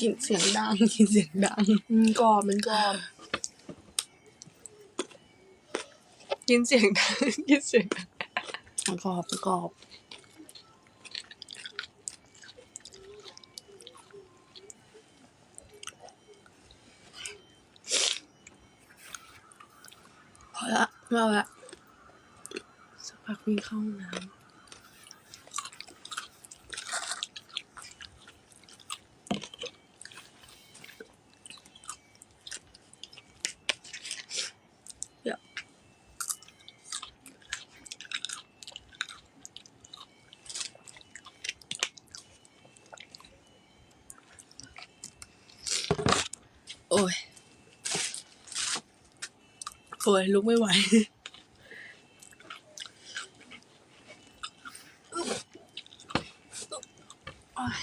กินเสียงดังกินเสียงดังอืมกรอบมันกรอบกินเสียงดังกินเสียงดังมันกรอบมันกรอบพอละไม่เอาละสักพักวิ่งเข้าห้องน้ำ โอ้ยลุกไม่ไหวโอ้ย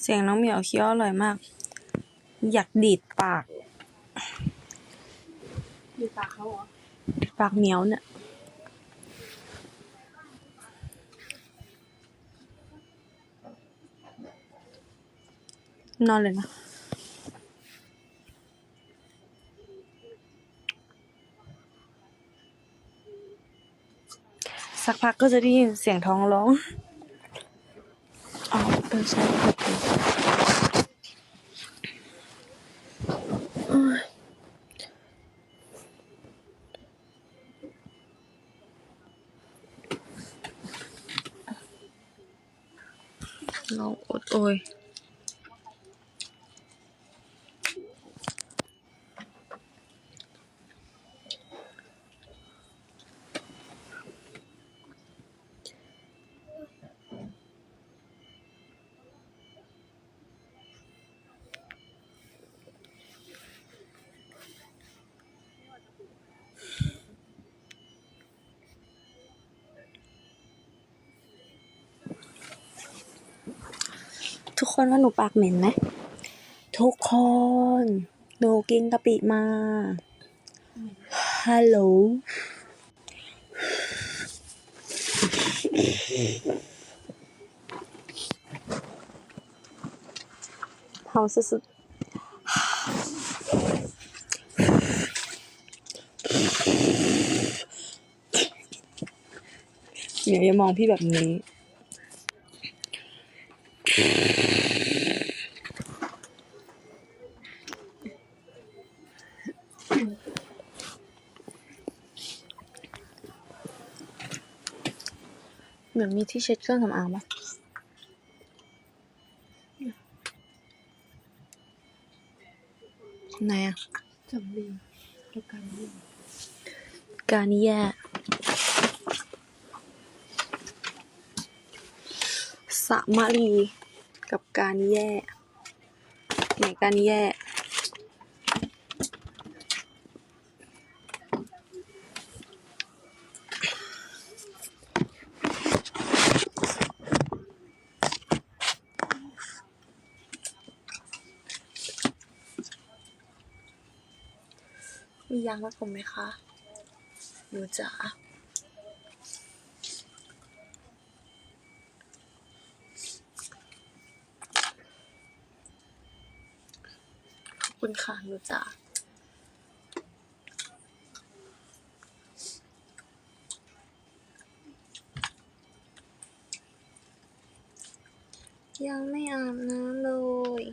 เสียงน้องเหมียวเคี้ยวอร่อยมาก อยากดีดปากดูปากเขาเหรอปากเหมียวเนี่ยนอนเลยนะสักพักก็จะได้ยินเสียงท้องร้องอ๋อเออใช่โอเคโอ้ย เรา คนว่าหนูปากเหม็นไหมทุกคน หนูกินกะปิมา ฮัลโหลเฮาสุดๆเดี๋ยวอย่ามองพี่แบบนี้ มือนมีที่เช็ดเครื่องสำอางปะไหนอะจำลีแล้วกันนี่การนี้แย่สะมารีกับการแย่ไหนการแย่ มียางมัดผมไหมคะหนูจ๋าขอบคุณค่ะหนูจ๋ายังไม่อาบน้ำเลย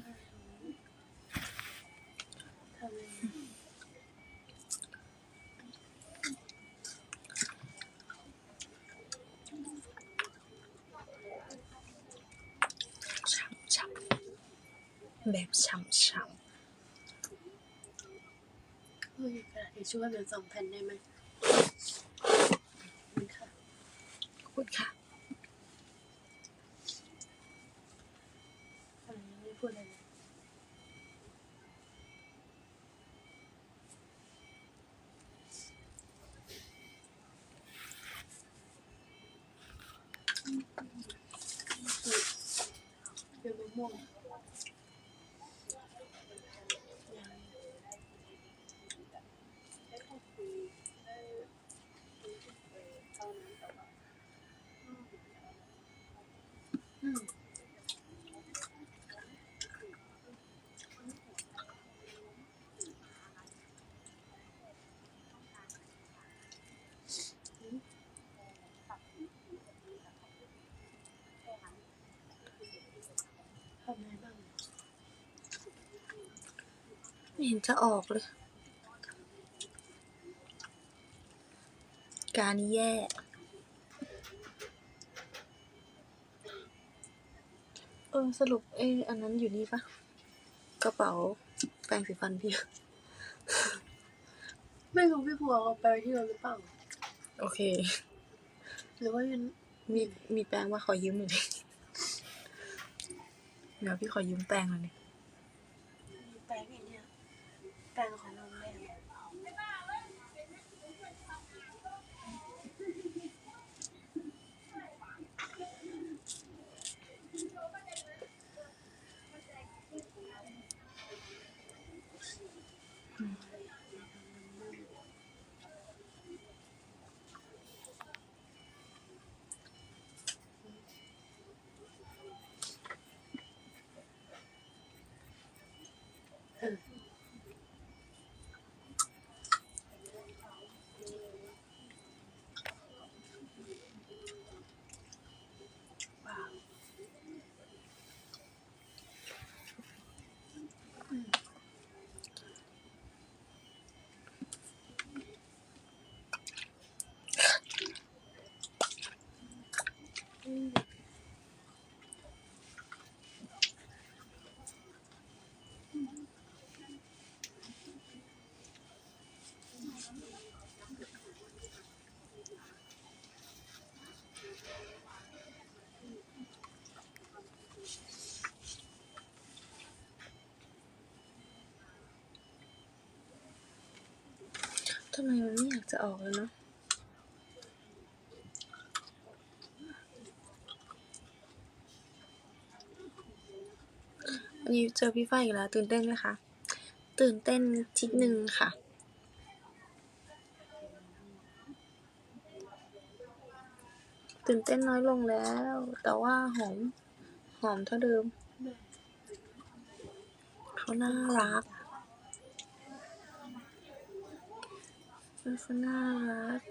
ช่ำช่ำแบบช่ำช่ เฮ้ย กระดาษทิชชู่เหลือสองแผ่นได้ไหมนี่ค่ะำขอบคุณค่ะอะไรยังไม่พูดอะไรเลยม่วงทำไงบ้าง ไม่เห็นจะออกเลย การนี้แย่ ออสรุปเอออันนั้นอยู่นี่ปะกระเป๋าแปรงสีฟันพี่ ไม่รู้พี่พัวเอาไปไว้ที่เราหรือเปล่า โอเค หรือว่ายังมีมีแปรงมาขอยืมหน่อยดิเดี๋ยวพี่ขอยืมแปรงหน่อยดิำไมมันไม่อยากจะออกเลยเนาะวันนี้เจอพี่ฝ้ายอีกแล้ว ตื่นเต้นไหมคะ ตื่นเต้นชิดหนึ่งค่ะ ตื่นเต้นน้อยลงแล้ว แต่ว่าหอม หอมเท่าเดิม เขาน่ารัก เขาน่ารัก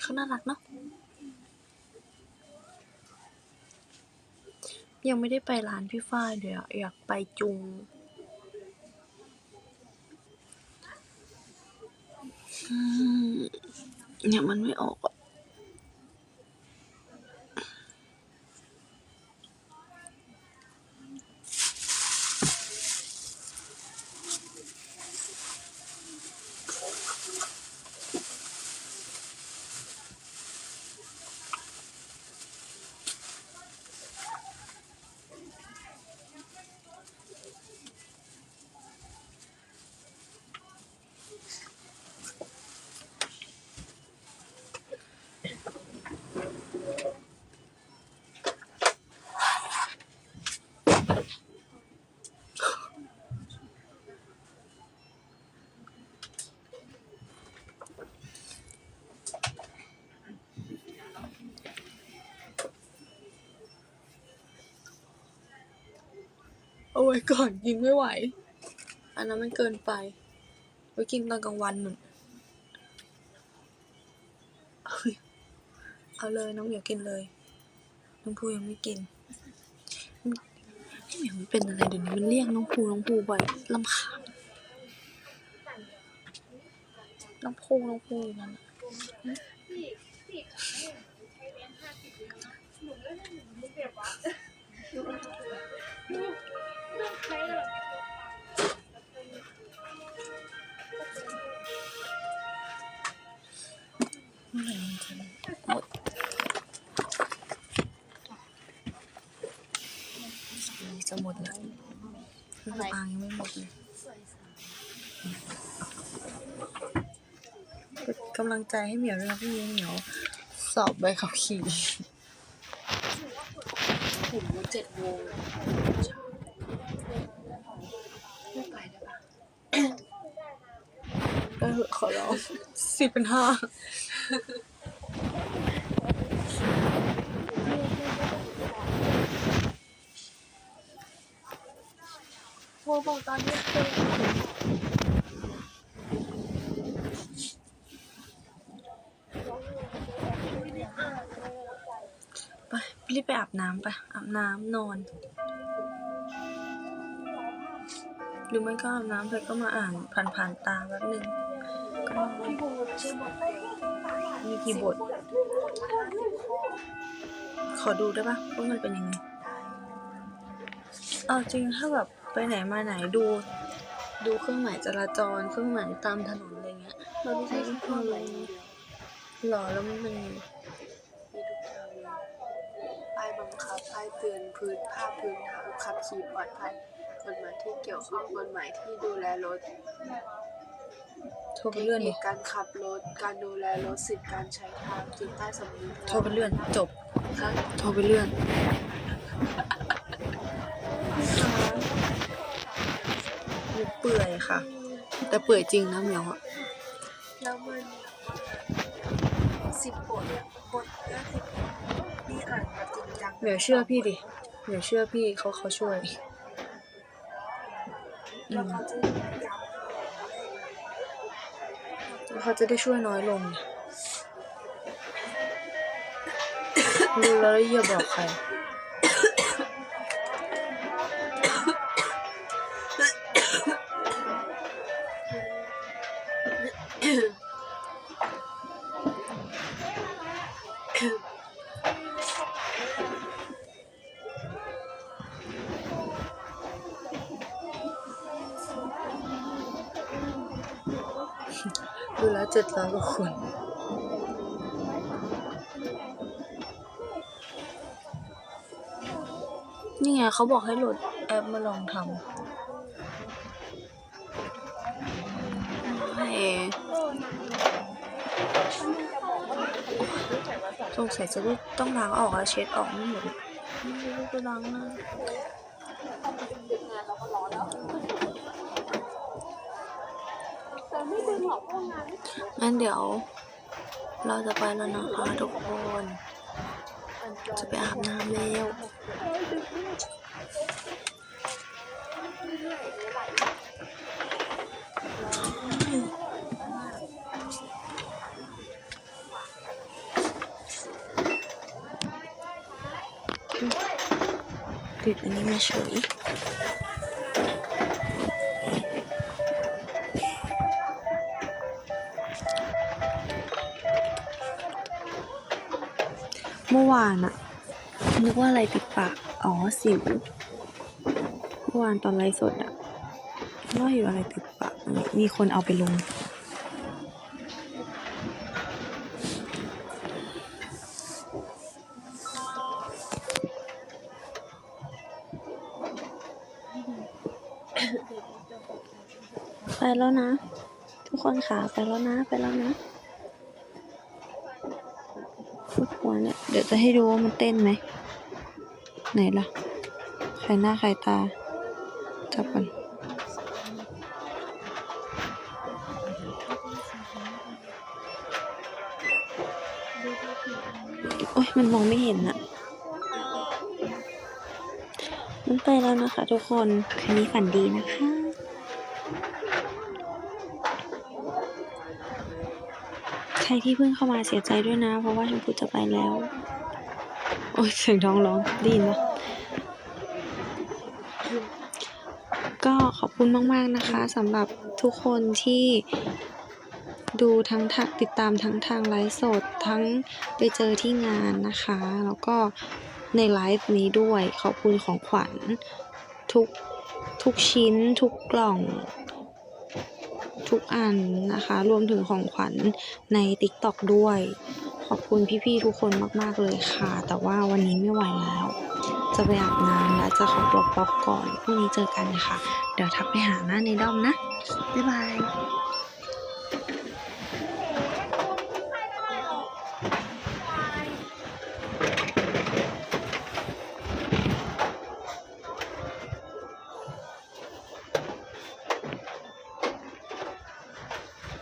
เขาน่ารักเนาะยังไม่ได้ไปร้านพี่ฝ้ายเลยอะอยากไปจุง เนี่ยมันไม่ออกอะ เอาไว้ก่อนกินไม่ไหว อันนั้นมันเกินไปไว้กินตอนกลางวันหนึ่งเอาเลยน้องเหมียวกินเลย น้องภูยังไม่กินพี่เหมียวมันเป็นอะไรเดี๋ยวนี้มันเรียกน้องภูน้องภูบ่อยลำคาญน้องภูน้องภูอยู่นั่นน่ะเมื่อไหร่มันจะหมดนี่ จะหมดแล้วคืองสำอางยังไม่หมดเลยกำลังใจให้เหมียวด้วยนะพี่เหมียวสอบใบขับขี่ ถึงเจ็ดโมงไม่ไปได้ปะก็เหอขอร้องสิบเป็นห้าโมบอกตอนนี้คือ รีบไปอาบน้ำไปอาบน้ำนอน หรือไม่ก็อาบน้ำเสร็จก็มาอ่านผ่านๆตาแป๊บนึงก็มีกี่บท ขอดูได้ปะว่ามันเป็นยังไงเอาจริงถ้าแบบไปไหนมาไหนดู ดูเครื่องหมายจราจรเครื่องหมายตามถนนอะไรเงี้ยเราไม่ใช่ค่ข้อมูลหรอแล้วมัน พื้นภาพพื้นทางขับขี่ปลอดภัย กฎหมายที่เกี่ยวข้องกฎหมายที่ดูแลรถโทรไปเลื่อนดิทคคการขับรถ การดูแลรถสิทธิการใช้ทางจิตใต้สำนึกโทรไปเลื่อนจบ ค่ะ โทรไปเลื่อน เปื่อยค่ะ แต่เปื่อยจริงนะเหมียวอะแล้วมันสิบบทบทละสิบบทนี่อ่านแบบจริงจังเหมียวเชื่อพี่ดิเหมียวเชื่อพี่เขาเขาช่วยอืแล้วมเขาจะย้ำเขาจะได้ช่วยน้อยลงรู้แล้วอย่าบอกใคร เจ็ดร้อยกว่าคนนี่ไงเขาบอกให้โหลดแอปมาลองทำให้สงสัยจะต้องล้างออกแล้วเช็ดออกไม่หมดไม่รู้จะล้างน้า งั้นเดี๋ยว เราจะไปแล้วนะคะทุกคน จะไปอาบน้ำแล้วติดอันนี้มาเฉย วานอะนึกว่าอะไรติดปาก อ๋อสิวเมื่อวานตอนไลฟ์สดอะว่าอยู่อะไรติดปาก มีคนเอาไปลง ไปแล้วนะ ทุกคนค่ะ ไปแล้วนะ ไปแล้วนะ ฟุตหัวเนี่ย เดี๋ยวจะให้ดูว่ามันเต้นไหม ไหนล่ะใครหน้าใครตา จับกันโอ้ยมันมองไม่เห็นอะมันไปแล้วนะคะทุกคน คืนนี้ฝันดีนะคะ รที่เพิ่งเข้ามาเสียใจด้วยนะ เพราะว่าชมพูจะไปแล้ว โอ้ยเสียงท้องร้องดีนะก็ขอบคุณมาก ๆ นะคะสำหรับทุกคนที่ดูทั้งทางติดตามทั้งทางไลฟ์สดทั้งไปเจอที่งานนะคะ แล้วก็ในไลฟ์นี้ด้วยขอบคุณของขวัญทุกทุกชิ้นทุกกล่อง ทุกอันนะคะ รวมถึงของขวัญใน TikTok ด้วย ขอบคุณพี่ๆทุกคนมากๆเลยค่ะ แต่ว่าวันนี้ไม่ไหวแล้ว จะไปอาบน้ำและจะขอตัวป๊อกก่อนพรุ่งนี้เจอกันค่ะ เดี๋ยวทักไปหาหน้าในด้อมนะ บ๊ายบาย